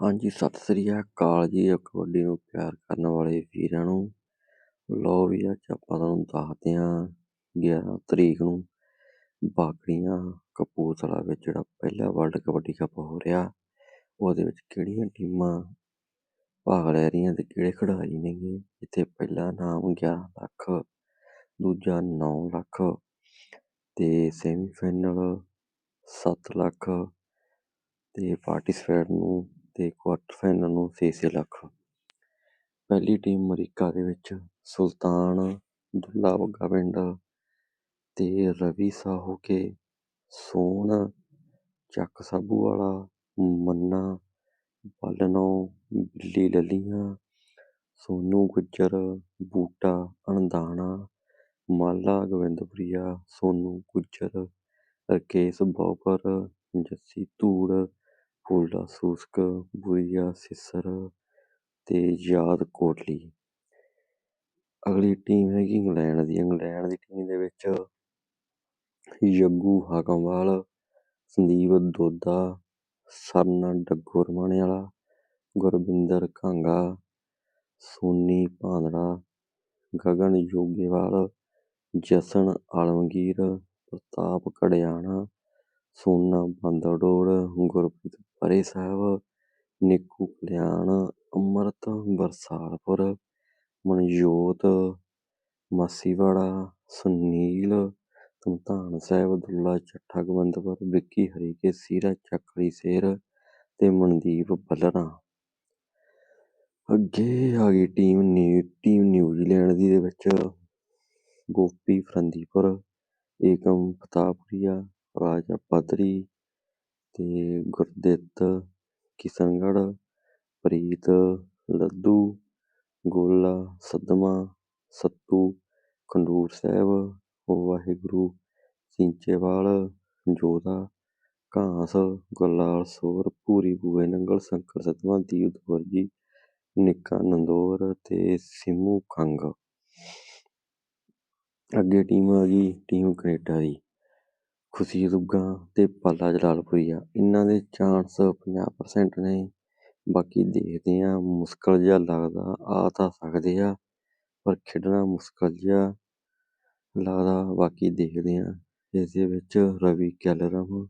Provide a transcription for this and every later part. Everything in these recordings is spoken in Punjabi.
ਹਾਂਜੀ, ਸਤਿ ਸ੍ਰੀ ਅਕਾਲ ਜੀ ਕਬੱਡੀ ਨੂੰ ਪਿਆਰ ਕਰਨ ਵਾਲੇ ਵੀਰਾਂ ਨੂੰ। ਲੋ ਵੀ ਅੱਜ ਆਪਾਂ ਤੁਹਾਨੂੰ ਦੱਸਦੇ ਹਾਂ 11 ਤਰੀਕ ਨੂੰ ਬਾਗੜੀਆਂ ਕਪੂਰਥਲਾ ਵਿੱਚ ਜਿਹੜਾ ਪਹਿਲਾ ਵਰਲਡ ਕਬੱਡੀ ਕੱਪ ਹੋ ਰਿਹਾ, ਉਹਦੇ ਵਿੱਚ ਕਿਹੜੀਆਂ ਟੀਮਾਂ ਭਾਗ ਲੈ ਰਹੀਆਂ ਤੇ ਕਿਹੜੇ ਖਿਡਾਰੀ ਨੇਗੇ? ਇੱਥੇ ਪਹਿਲਾ ਨਾਮ 11 ਲੱਖ, ਦੂਜਾ 9 ਲੱਖ ਤੇ ਸੈਮੀਫਾਈਨਲ 7 ਲੱਖ ਤੇ ਪਾਰਟਿਸਪੇਟ ਨੂੰ ਅਤੇ ਕੁਆਟਰ ਫਾਈਨਲ ਨੂੰ 6-6 ਲੱਖ। ਪਹਿਲੀ ਟੀਮ ਅਮਰੀਕਾ ਦੇ ਵਿੱਚ ਸੁਲਤਾਨ ਦੁੱਲਾ ਵੱਗਾ ਪਿੰਡ ਤੇ ਰਵੀ ਸਾਹੂ ਕੇ ਸੋਨ ਚੱਕ ਸਾਬੂਵਾਲਾ ਮੰਨਾ, ਬਲਨੋ, ਬਿੱਲੀ ਲੱਲੀਆਂ, ਸੋਨੂੰ ਗੁੱਜਰ, ਬੂਟਾ ਅਣਦਾਣਾ, ਮਾਲਾ ਗੋਬਿੰਦਪੁਰੀਆ, ਸੋਨੂੰ ਗੁੱਜਰ, ਰਾਕੇਸ਼ ਬੋਪਰ ਜੱਸੀ ਧੂੜ ਫੂਲਾ ਸੂਸਕ, ਬੁਰੀਆ ਸਿਸਰ ਅਤੇ ਯਾਦ ਕੋਟਲੀ। ਅਗਲੀ ਟੀਮ ਹੈਗੀ ਇੰਗਲੈਂਡ ਦੀ। ਇੰਗਲੈਂਡ ਦੀ ਟੀਮ ਦੇ ਵਿੱਚ ਯੱਗੂ ਹਾਕਮਵਾਲ, ਸੰਦੀਪ ਦੋਦਾ, ਸਰਨ ਡੱਗੋ ਰਮਾਣੇ ਵਾਲਾ, ਗੁਰਵਿੰਦਰ ਘਾਂਗਾ ਸੋਨੀ ਭਾਂਦੜਾ, ਗਗਨ ਯੋਗੇਵਾਲ, ਜਸਨ ਆਲਮਗੀਰ, ਪ੍ਰਤਾਪ ਕੜਿਆਣਾ ਸੋਨਾ ਬੰਦੜੋੜ ਗੁਰਪ੍ਰੀਤ ਪਰੇ ਸਾਹਿਬ, ਨਿੱਕੂ ਕਲਿਆਣ, ਅੰਮ੍ਰਿਤ ਬਰਸਾਲਪੁਰ, ਮਨਜੋਤ, ਮਾਸੀਵਾੜਾ, ਸੁਨੀਲ, ਧਮਧਾਨ ਸਾਹਿਬ, ਦੁੱਲਾ ਚੱਠਾ, ਗੋਬਿੰਦਪੁਰ, ਵਿੱਕੀ ਹਰੀਕੇ ਸੀਰਾ ਚੱਕਰੀ ਸ਼ੇਰ ਤੇ ਮਨਦੀਪ ਬੱਲਰਾਂ। ਅੱਗੇ ਆ ਗਈ team new, team New Zealand ਦੀ ਦੇ ਵਿੱਚ। ਗੋਪੀ ਫਰੰਦੀਪੁਰ, ਏਕਮ ਪਤਾਪੁਰੀਆ ਰਾਜਾ ਪਦਰੀ ਤੇ ਗੁਰਦਿੱਤ, ਕਿਸ਼ਨਗੜ੍ਹ, ਪ੍ਰੀਤ ਲੱਧੂ ਗੋਲਾ, ਸੱਦਮਾ, ਸੱਤੂ, ਖੰਡੂਰ ਸਾਹਿਬ ਵਾਹਿਗੁਰੂ ਸਿੰਚੇਵਾਲ ਜੋਧਾ, ਘਾਸ, ਗੁਰਲਾਲ, ਸੋਰ, ਭੂਰੀ ਬੂਏ ਨੰਗਲ ਸ਼ੰਕਰ, ਸਤਵਾ, ਦੀਪ ਦਵਰਜੀ ਨਿੱਕਾ ਨੰਦੋਰ ਅਤੇ ਸਿੰਮੂ ਖੰਗ। ਅੱਗੇ ਟੀਮ ਆ ਗਈ, ਟੀਮ ਕਨੇਡਾ ਦੀ। ਖੁਸ਼ੀ ਦੁੱਗਾ ਅਤੇ ਪਾਲਾ ਜਲਾਲਪੁਰੀਆ ਇਹਨਾਂ ਦੇ ਚਾਂਸ 50% ਨੇ। ਬਾਕੀ ਦੇਖਦੇ ਹਾਂ, ਮੁਸ਼ਕਲ ਜਿਹਾ ਲੱਗਦਾ, ਆ ਤਾਂ ਸਕਦੇ ਆ, ਪਰ ਖੇਡਣਾ ਮੁਸ਼ਕਲ ਜਿਹਾ ਲੱਗਦਾ। ਬਾਕੀ ਦੇਖਦੇ ਹਾਂ ਇਸ ਦੇ ਵਿੱਚ ਰਵੀ ਕੈਲਰਮ,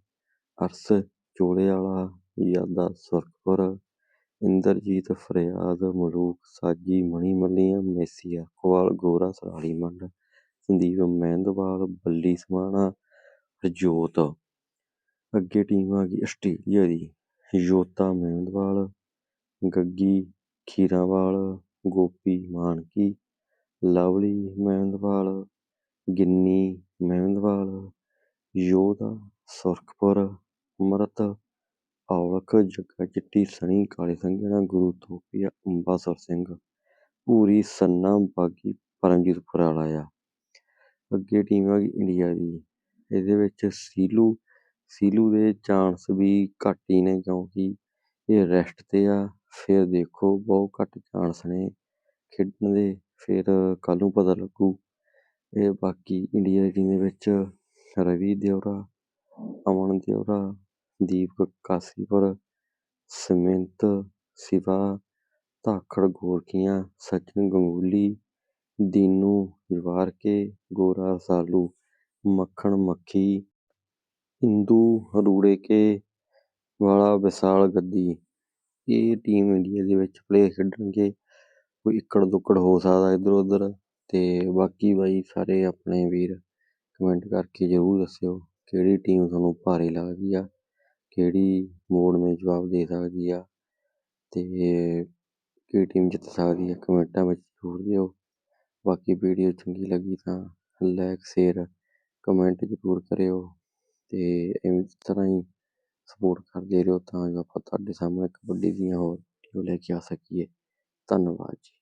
ਅਰਸ ਚੋਲੇ ਵਾਲਾ ਯਾਦਾ ਸੁਰਖਪੁਰ, ਇੰਦਰਜੀਤ ਫਰਿਆਦ, ਮਲੂਕ ਸਾਜੀ, ਮਣੀ ਮੱਲੀਆਂ ਮੈਸੀਆ ਕੋਵਾਲ ਗੋਰਾ ਸਰਾਲੀ ਮੰਡ, ਸੰਦੀਪ ਮਹਿੰਦਵਾਲ, ਬੱਲੀ ਸਮਾਣਾ ਜੋਤ। ਅੱਗੇ ਟੀਮ ਆ ਗਈ ਆਸਟ੍ਰੇਲੀਆ ਦੀ। ਯੋਤਾ ਮਹਿੰਦਵਾਲ, ਗੱਗੀ ਖੀਰਾਵਾਲ, ਗੋਪੀ ਮਾਨਕੀ, ਲਵਲੀ ਮਹਿੰਦਵਾਲ, ਗਿੰਨੀ ਮਹਿੰਦਵਾਲ, ਯੋਧਾ ਸੁਰਖਪੁਰ, ਅਮਰਤ ਔਲਖ, ਜੱਗਾ ਚਿੱਟੀ, ਸਣੀ, ਕਾਲੇ ਸੰਘਣਾ, ਗੁਰੂ ਤੋਪੀਆ, ਅੰਬਾਸਰ ਸਿੰਘ ਪੂਰੀ ਸੰਨਾ, ਬਾਗੀ, ਪਰਮਜੀਤ ਵਾਲਾ ਆ। ਅੱਗੇ ਟੀਮ ਆ ਗਈ ਇੰਡੀਆ ਦੀ। ਇਹਦੇ ਵਿੱਚ ਸੀਲੂ ਸੀਲੂ ਦੇ ਚਾਂਸ ਵੀ ਘੱਟ ਹੀ ਨੇ ਕਿਉਂਕਿ ਇਹ ਰੈਸਟ 'ਤੇ ਆ, ਫਿਰ ਦੇਖੋ ਬਹੁਤ ਘੱਟ ਚਾਂਸ ਨੇ ਖੇਡਣ ਦੇ, ਫਿਰ ਕੱਲ੍ਹ ਨੂੰ ਪਤਾ ਲੱਗੂ। ਇਹ ਬਾਕੀ ਇੰਡੀਆ ਦੀ ਟੀਮ ਦੇ ਵਿੱਚ ਰਵੀ ਦਿਓਰਾ, ਅਮਨ ਦਿਓਰਾ, ਦੀਪਕ ਕਾਸੀਪੁਰ, ਸਮਿੰਤ, ਸਿਵਾ, ਧਾਖੜ ਗੋਰਕੀਆਂ, ਸਚਿਨ ਗੰਗੂਲੀ, ਦੀਨੂ ਜਵਾਰਕੇ, ਗੋਰਾ ਸਾਲੂ। ਮੱਖਣ, ਮੱਖੀ, ਇੰਦੂ ਰੂੜੇ ਕੇ, ਵਾਲਾ, ਵਿਸਾਲ, ਗੱਦੀ। ਇਹ ਟੀਮ ਇੰਡੀਆ ਦੇ ਵਿੱਚ ਪਲੇਅਰ ਖੇਡਣਗੇ। ਕੋਈ ਇੱਕੜ ਦੁੱਕੜ ਹੋ ਸਕਦਾ ਇੱਧਰ ਉੱਧਰ। ਤੇ ਬਾਕੀ ਬਾਈ ਸਾਰੇ ਆਪਣੇ ਵੀਰ ਕਮੈਂਟ ਕਰਕੇ ਜ਼ਰੂਰ ਦੱਸਿਓ ਕਿਹੜੀ ਟੀਮ ਤੁਹਾਨੂੰ ਭਾਰੀ ਲੱਗਦੀ ਆ, ਕਿਹੜੀ ਮੋੜ ਮੋੜਵੇਂ ਜਵਾਬ ਦੇ ਸਕਦੀ ਆ, ਤੇ ਕਿਹੜੀ ਟੀਮ ਜਿੱਤ ਸਕਦੀ ਆ, ਕਮੈਂਟਾਂ ਵਿੱਚ ਜ਼ਰੂਰ ਦਿਓ। ਬਾਕੀ ਵੀਡੀਓ ਚੰਗੀ ਲੱਗੀ ਤਾਂ ਲਾਇਕ ਸ਼ੇਅਰ ਕਮੈਂਟ ਜ਼ਰੂਰ ਕਰਿਓ ਅਤੇ ਇਵੇਂ ਤਰ੍ਹਾਂ ਹੀ ਸਪੋਰਟ ਕਰਦੇ ਰਹੋ ਤਾਂ ਜੋ ਆਪਾਂ ਤੁਹਾਡੇ ਸਾਹਮਣੇ ਕਬੱਡੀ ਦੀਆਂ ਹੋਰ ਵੀਡੀਓ ਲੈ ਕੇ ਆ ਸਕੀਏ। ਧੰਨਵਾਦ ਜੀ।